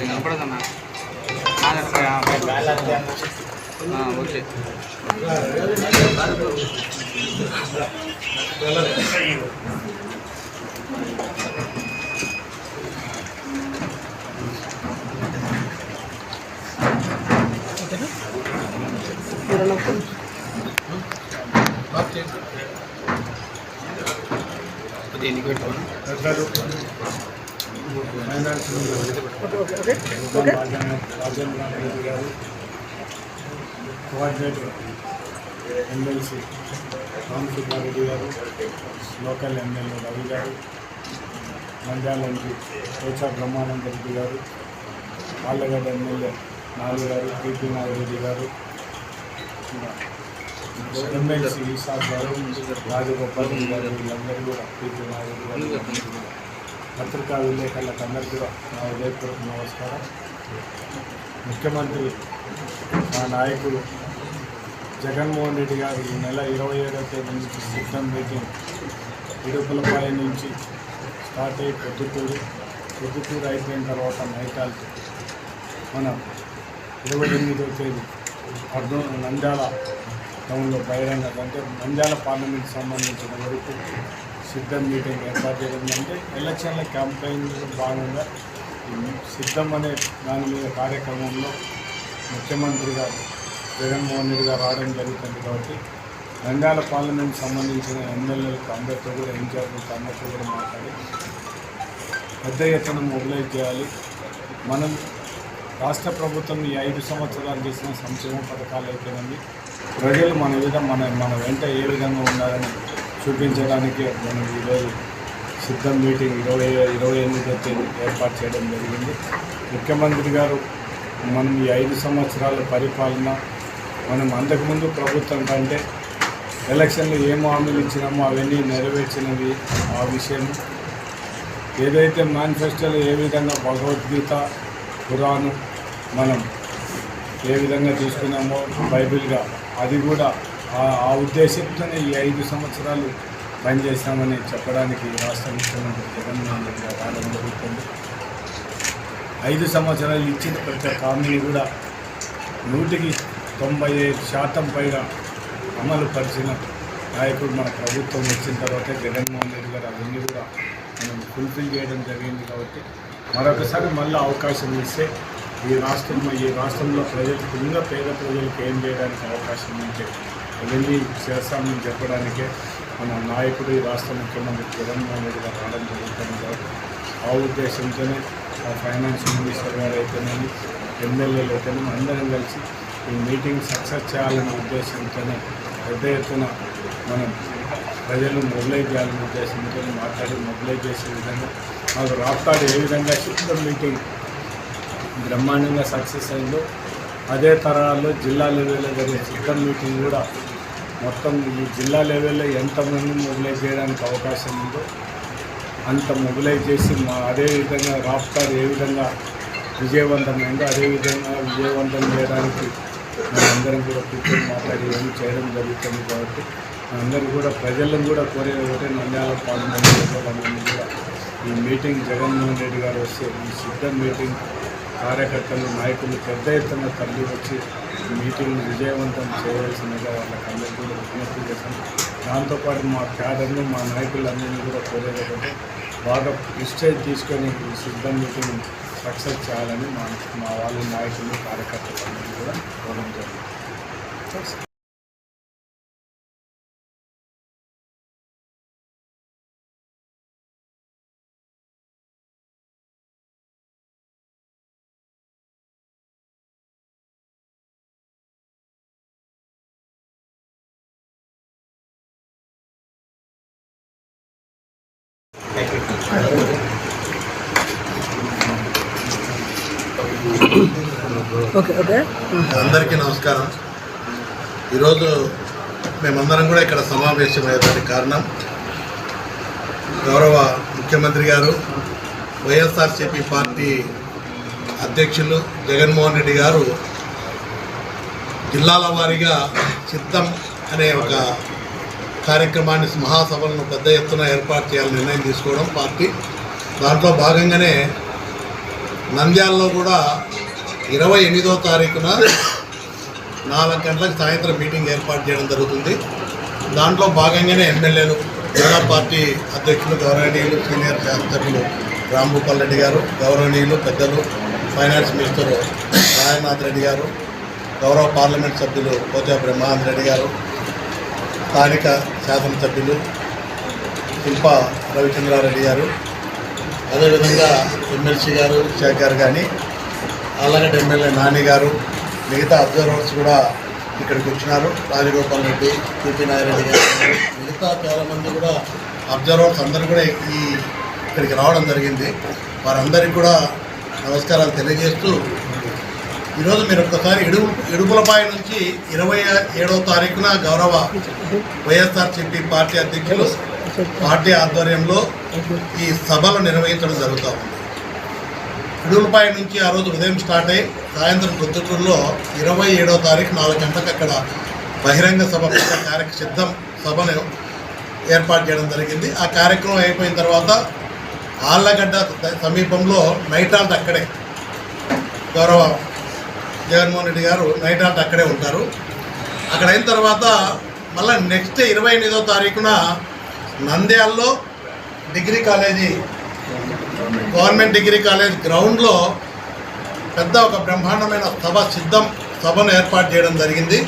అది కనపడదన్నా. ఓకే. దీనికి పెట్టుకోండి కోఆర్డినేటర్ ఎమ్మెల్సీ రామసుబ్బారెడ్డి గారు local MLA Ravi garu Nandyal MP Kocha Brahmananda Reddy garu Allagadda MLA నాలుగు గారు టీపీ నాగరెడ్డి గారు ఎమ్మెల్సీ ఈసార్ గారు రాజగోపాల్ రెడ్డి గారు వీళ్ళందరూ కూడా టీపీ నాగరెడ్డి గారు పత్రికా విలేకరులకు అందరికీ నా ఉదయపూర్వక నమస్కారం. ముఖ్యమంత్రి మా నాయకుడు జగన్మోహన్ రెడ్డి గారు ఈ నెల ఇరవై ఏడవ తేదీ నుంచి సిద్ధం మీటింగ్ ఇడుపులపాయ నుంచి స్టార్ట్ అయ్యి పొద్దుటూరు పొద్దుటూరు అయిపోయిన తర్వాత నైటాల్ మనం ఇరవై ఎనిమిదవ తేదీ అర్ధం నంద్యాల టౌన్లో బహిరంగ అంటే నంద్యాల పార్లమెంట్కి సంబంధించిన వరకు సిద్ధం మీటింగ్ ఏర్పాటు చేయడం అంటే ఎలక్షన్ల క్యాంపెయిన్ భాగంగా సిద్ధం అనే దాని మీద కార్యక్రమంలో ముఖ్యమంత్రి గారు జగన్మోహన్ రెడ్డి గారు రావడం జరుగుతుంది కాబట్టి నంద్యాల పార్లమెంట్ సంబంధించిన ఎమ్మెల్యేలకు అందరితో కూడా ఇన్ఛార్జీలతో అందరితో కూడా మాట్లాడి పెద్ద ఎత్తున మొబిలైజ్ చేయాలి. మనం రాష్ట్ర ప్రభుత్వం ఈ ఐదు సంవత్సరాలు చేసిన సంక్షేమ పథకాలు అయితేనండి ప్రజలు మన విధంగా మన మన వెంట ఏ విధంగా ఉండాలని చూపించడానికి మనం ఈరోజు సిద్ధం మీటింగ్ ఇరవై ఇరవై ఎనిమిదో తేదీ ఏర్పాటు చేయడం జరిగింది. ముఖ్యమంత్రి గారు మనం ఈ ఐదు సంవత్సరాల పరిపాలన మనం అంతకుముందు ప్రభుత్వం కంటే ఎలక్షన్లు ఏం హామీలు ఇచ్చినామో అవన్నీ నెరవేర్చినవి ఆ విషయం. ఏదైతే మేనిఫెస్టోలో ఏ విధంగా భగవద్గీత ఖురాను మనం ఏ విధంగా తీసుకున్నామో బైబిల్గా అది కూడా ఆ- ఆ ఉద్దేశంతోనే ఈ ఐదు సంవత్సరాలు పనిచేస్తామని చెప్పడానికి రాష్ట్ర ముఖ్యమంత్రి జగన్మోహన్ రెడ్డి గారు రావడం జరుగుతుంది. ఐదు సంవత్సరాలు ఇచ్చిన ప్రతి ఒక్క హామీని కూడా నూటికి తొంభై ఐదు శాతం పైగా అమలు పరిచిన నాయకుడు మన ప్రభుత్వం వచ్చిన తర్వాత జగన్మోహన్ రెడ్డి గారు అవన్నీ కూడా మనం ఫుల్ఫిల్ చేయడం జరిగింది కాబట్టి మరొకసారి మళ్ళీ అవకాశం ఇస్తే ఈ రాష్ట్రంలో ఈ రాష్ట్రంలో ప్రజలకు ఇంకా పేద ప్రజలకు ఏం చేయడానికి అవకాశం ఉంటే అవన్నీ చేస్తామని చెప్పడానికే మన నాయకుడు ఈ రాష్ట్ర ముఖ్యమంత్రి జగన్మోహన్ రెడ్డి గారు రావడం జరుగుతుంది. కాబట్టి ఆ ఉద్దేశంతోనే ఆ ఫైనాన్స్ మినిస్టర్ గారు అయితేనేమి ఎమ్మెల్యేలు అయితేనేమి అందరం కలిసి ఈ మీటింగ్ సక్సెస్ చేయాలనే ఉద్దేశంతోనే పెద్ద ఎత్తున మనం ప్రజలు మొబిలైజ్ చేయాలనే ఉద్దేశంతో మాట్లాడి మొబిలైజ్ చేసే విధంగా మాకు రాప్తాడు ఏ విధంగా సిద్ధం మీటింగ్ బ్రహ్మాండంగా సక్సెస్ అయిందో అదే తరహాలో జిల్లా లెవెల్లో జరిగే సిద్ధం మీటింగ్ కూడా మొత్తం ఈ జిల్లా లెవెల్లో ఎంతమంది మొబిలైజ్ చేయడానికి అవకాశం ఉందో అంత మొబిలైజ్ చేసి మా అదే విధంగా ఏ విధంగా విజయవంతమైందో అదే విధంగా విజయవంతం చేయడానికి మనందరం కూడా కూర్చొని మాట్లాడి ఏం చేయడం జరుగుతుంది కాబట్టి అందరూ కూడా ప్రజలను కూడా కోరేది ఒకటే నంద్యాల పార్లమెంట్ కూడా ఈ మీటింగ్ జగన్మోహన్ రెడ్డి గారు వస్తే ఈ సిద్ధం మీటింగ్ కార్యకర్తలు నాయకులు పెద్ద ఎత్తున తరలి వచ్చి మీటింగ్ విజయవంతం చేయాల్సిందిగా వాళ్ళకి అందరికీ కూడా విజ్ఞప్తి చేశాను దాంతోపాటు మా క్యాడర్ను మా నాయకులందరినీ కూడా కోరేది బాగా ప్రిస్టేజ్ తీసుకొని ఈ సిద్ధం మీటింగ్ సక్సెస్ చేయాలని మా మా వాళ్ళ నాయకులు కార్యకర్తలు అందరినీ కూడా కోరడం జరిగింది. ఓకే ఓకే అందరికీ నమస్కారం. ఈరోజు మేమందరం కూడా ఇక్కడ సమావేశమయ్యేదానికి కారణం గౌరవ ముఖ్యమంత్రి గారు వైఎస్ఆర్సీపీ పార్టీ అధ్యక్షులు జగన్మోహన్ రెడ్డి గారు జిల్లాల వారీగా చిత్తం అనే ఒక కార్యక్రమాన్ని మహాసభలను పెద్ద ఎత్తున ఏర్పాటు చేయాలని నిర్ణయం తీసుకోవడం పార్టీ. దాంట్లో భాగంగానే నంద్యాలలో కూడా ఇరవై ఎనిమిదో తారీఖున నాలుగు గంటలకు సాయంత్రం మీటింగ్ ఏర్పాటు చేయడం జరుగుతుంది. దాంట్లో భాగంగానే ఎమ్మెల్యేలు జిల్లా పార్టీ అధ్యక్షులు గౌరవనీయులు సీనియర్ శాసనసభ్యులు రాంభూపాల్ రెడ్డి గారు గౌరవనీయులు పెద్దలు ఫైనాన్స్ మినిస్టర్ రాయనాథ్ రెడ్డి గారు గౌరవ పార్లమెంట్ సభ్యులు పోచా బ్రహ్మానంద రెడ్డి గారు స్థానిక శాసనసభ్యులు శిల్ప రవిచంద్రారెడ్డి గారు అదేవిధంగా ఎమ్మెల్సీ గారు శేఖర్ కానీ అలాగే ఎమ్మెల్యే నాని గారు మిగతా అబ్జర్వర్స్ కూడా ఇక్కడికి వచ్చినారు. రాజగోపాల్ రెడ్డి పిపి నాయరెడ్డి గారు మిగతా చాలామంది కూడా అబ్జర్వర్స్ అందరూ కూడా ఈ ఇక్కడికి రావడం జరిగింది. వారందరికీ కూడా నమస్కారాలు తెలియజేస్తూ ఈరోజు మీరు ఒక్కసారి ఎడు ఇడుపులపాయ నుంచి ఇరవై ఏడవ తారీఖున గౌరవ వైఎస్ఆర్సీపీ పార్టీ అధ్యక్షులు పార్టీ ఆధ్వర్యంలో ఈ సభలు నిర్వహించడం జరుగుతూ ఉంది. ఇడుగులపాయ నుంచి ఆ రోజు ఉదయం స్టార్ట్ అయ్యి సాయంత్రం పొద్దుటూరులో ఇరవై ఏడవ తారీఖు నాలుగు గంటలకు అక్కడ బహిరంగ సభ కార్యక్రమ సిద్ధం సభను ఏర్పాటు చేయడం జరిగింది. ఆ కార్యక్రమం అయిపోయిన తర్వాత ఆళ్ళగడ్డ సమీపంలో నైట్ ఆల్ట్ అక్కడే గౌరవ జగన్మోహన్ రెడ్డి గారు నైట్ ఆట అక్కడే ఉంటారు. అక్కడ అయిన తర్వాత మళ్ళీ నెక్స్ట్ ఇరవై ఎనిమిదో తారీఖున నంద్యాలలో degree college government degree college గ్రౌండ్లో పెద్ద ఒక బ్రహ్మాండమైన సభ సిద్ధం సభను ఏర్పాటు చేయడం జరిగింది.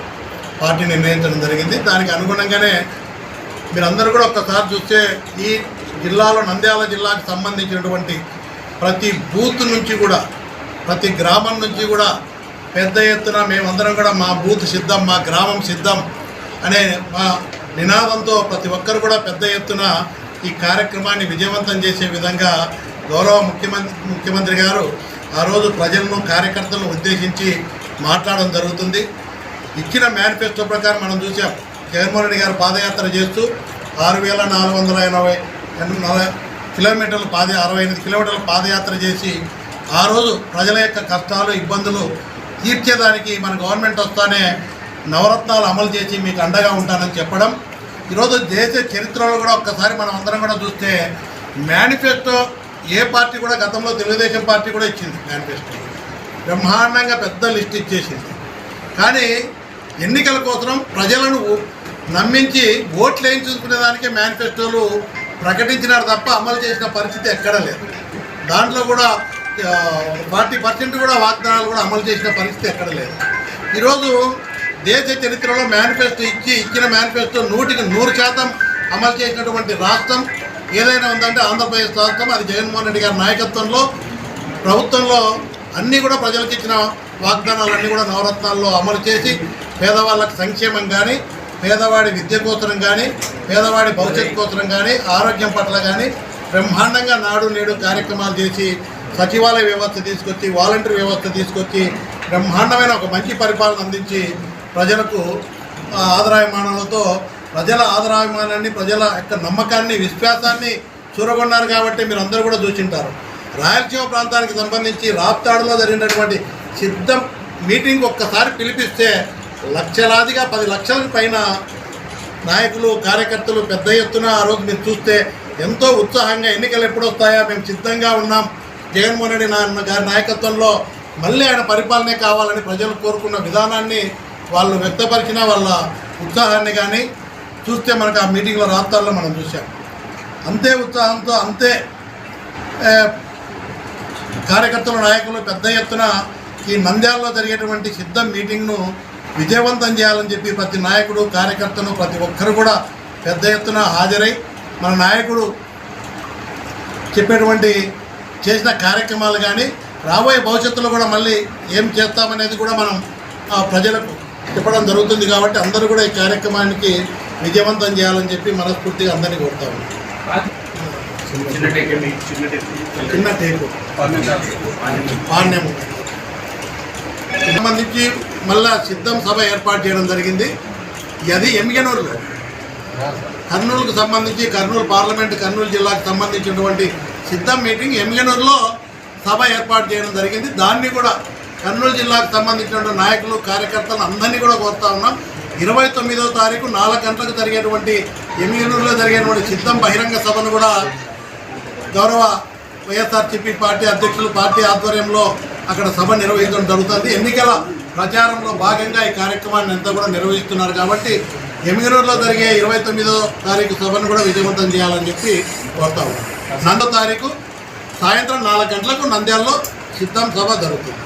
పార్టీ నిర్ణయించడం జరిగింది. దానికి అనుగుణంగానే మీరందరూ కూడా ఒక్కసారి చూస్తే ఈ జిల్లాలో నంద్యాల జిల్లాకు సంబంధించినటువంటి ప్రతి బూత్ నుంచి కూడా ప్రతి గ్రామం నుంచి కూడా పెద్ద ఎత్తున మేమందరం కూడా మా బూత్ సిద్ధం మా గ్రామం సిద్ధం అనే మా నినాదంతో ప్రతి ఒక్కరు కూడా పెద్ద ఎత్తున ఈ కార్యక్రమాన్ని విజయవంతం చేసే విధంగా గౌరవ ముఖ్యమంత్రి ముఖ్యమంత్రి గారు ఆ రోజు ప్రజలను కార్యకర్తలను ఉద్దేశించి మాట్లాడడం జరుగుతుంది. ఇచ్చిన మేనిఫెస్టో ప్రకారం మనం చూసాం జగన్మోహన్ రెడ్డి గారు పాదయాత్ర చేస్తూ ఆరు వేల నాలుగు వందల ఎనభై నలభై కిలోమీటర్లు పాద అరవై ఎనిమిది కిలోమీటర్లు పాదయాత్ర చేసి ఆ రోజు ప్రజల యొక్క కష్టాలు ఇబ్బందులు తీర్చేదానికి మన గవర్నమెంట్ వస్తానే నవరత్నాలు అమలు చేసి మీకు అండగా ఉంటానని చెప్పడం. ఈరోజు దేశ చరిత్రలో కూడా ఒక్కసారి మనం అందరం కూడా చూస్తే మేనిఫెస్టో ఏ పార్టీ కూడా గతంలో తెలుగుదేశం పార్టీ కూడా ఇచ్చింది మేనిఫెస్టో. బ్రహ్మాండంగా పెద్ద లిస్ట్ ఇచ్చేసింది. కానీ ఎన్నికల కోసం ప్రజలను నమ్మించి ఓట్లు వేయించుకునే దానికే మేనిఫెస్టోలు ప్రకటించినారు తప్ప అమలు చేసిన పరిస్థితి ఎక్కడా లేదు. దాంట్లో కూడా ఫార్టీ పర్సెంట్ కూడా వాగ్దానాలు కూడా అమలు చేసిన పరిస్థితి ఎక్కడ లేదు. ఈరోజు దేశ చరిత్రలో మేనిఫెస్టో ఇచ్చి ఇచ్చిన మేనిఫెస్టో నూటికి నూరు శాతం అమలు చేసినటువంటి రాష్ట్రం ఏదైనా ఉందంటే ఆంధ్రప్రదేశ్ రాష్ట్రం అది జగన్మోహన్ రెడ్డి గారి నాయకత్వంలో ప్రభుత్వంలో అన్నీ కూడా ప్రజలకు ఇచ్చిన వాగ్దానాలన్నీ కూడా నవరత్నాల్లో అమలు చేసి పేదవాళ్ళకి సంక్షేమం కానీ పేదవాడి విద్య కోసరం కానీ పేదవాడి భవిష్యత్తు కోసరం కానీ ఆరోగ్యం పట్ల కానీ బ్రహ్మాండంగా నాడు నేడు కార్యక్రమాలు చేసి సచివాలయ వ్యవస్థ తీసుకొచ్చి వాలంటీర్ వ్యవస్థ తీసుకొచ్చి బ్రహ్మాండమైన ఒక మంచి పరిపాలన అందించి ప్రజలకు ఆదరాయమానాలతో ప్రజల ఆదరాయమానాన్ని ప్రజల యొక్క నమ్మకాన్ని విశ్వాసాన్ని చూరగొన్నారు కాబట్టి మీరు అందరూ కూడా చూసింటారు. రాయలసీమ ప్రాంతానికి సంబంధించి రాప్తాడులో జరిగినటువంటి సిద్ధం మీటింగ్ ఒక్కసారి పిలిపిస్తే లక్షలాదిగా పది లక్షలకు పైన నాయకులు కార్యకర్తలు పెద్ద ఎత్తున ఆ రోజు మీరు చూస్తే ఎంతో ఉత్సాహంగా ఎన్నికలు ఎప్పుడు వస్తాయా మేము సిద్ధంగా ఉన్నాం జగన్మోహన్ రెడ్డి నా- గారి నాయకత్వంలో మళ్ళీ ఆయన పరిపాలనే కావాలని ప్రజలు కోరుకున్న విధానాన్ని వాళ్ళు వ్యక్తపరిచిన వాళ్ళ ఉత్సాహాన్ని కానీ చూస్తే మనకు ఆ మీటింగ్లో రాష్ట్రాల్లో మనం చూసాం అంతే ఉత్సాహంతో అంతే కార్యకర్తల నాయకులు పెద్ద ఎత్తున ఈ నంద్యాలలో జరిగేటువంటి సిద్ధం మీటింగ్ను విజయవంతం చేయాలని చెప్పి ప్రతి నాయకుడు కార్యకర్తను ప్రతి ఒక్కరు కూడా పెద్ద ఎత్తున హాజరై మన నాయకుడు చెప్పేటువంటి చేసిన కార్యక్రమాలు కానీ రాబోయే భవిష్యత్తులో కూడా మళ్ళీ ఏం చేస్తామనేది కూడా మనం ప్రజలకు చెప్పడం జరుగుతుంది కాబట్టి అందరూ కూడా ఈ కార్యక్రమానికి విజయవంతం చేయాలని చెప్పి మనస్ఫూర్తిగా అందరినీ కోరుతాము చిన్న టేకు పాణ్యము. సంబంధించి మళ్ళా సిద్ధం సభ ఏర్పాటు చేయడం జరిగింది. అది ఎమ్మిగనూరులో కర్నూలుకు సంబంధించి కర్నూలు పార్లమెంట్ కర్నూలు జిల్లాకు సంబంధించినటువంటి సిద్ధం మీటింగ్ ఎమ్మిగనూరులో సభ ఏర్పాటు చేయడం జరిగింది. దాన్ని కూడా కర్నూలు జిల్లాకు సంబంధించినటువంటి నాయకులు కార్యకర్తలు అందరినీ కూడా కోరుతా ఉన్నాం. ఇరవై తొమ్మిదో తారీఖు నాలుగు గంటలకు జరిగేటువంటి ఎమ్మిగనూరులో జరిగేటువంటి సిద్ధం బహిరంగ సభను కూడా గౌరవ వైఎస్ఆర్సీపీ పార్టీ అధ్యక్షులు పార్టీ ఆధ్వర్యంలో అక్కడ సభ నిర్వహించడం జరుగుతుంది. ఎన్నికల ప్రచారంలో భాగంగా ఈ కార్యక్రమాన్ని అంతా కూడా నిర్వహిస్తున్నారు కాబట్టి ఎమిగనూరులో జరిగే ఇరవై తొమ్మిదో తారీఖు సభను కూడా విజయవంతం చేయాలని చెప్పి కోరుతా ఉన్నాం. రెండో తారీఖు సాయంత్రం నాలుగు గంటలకు నంద్యాలలో సిద్ధం సభ జరుగుతుంది.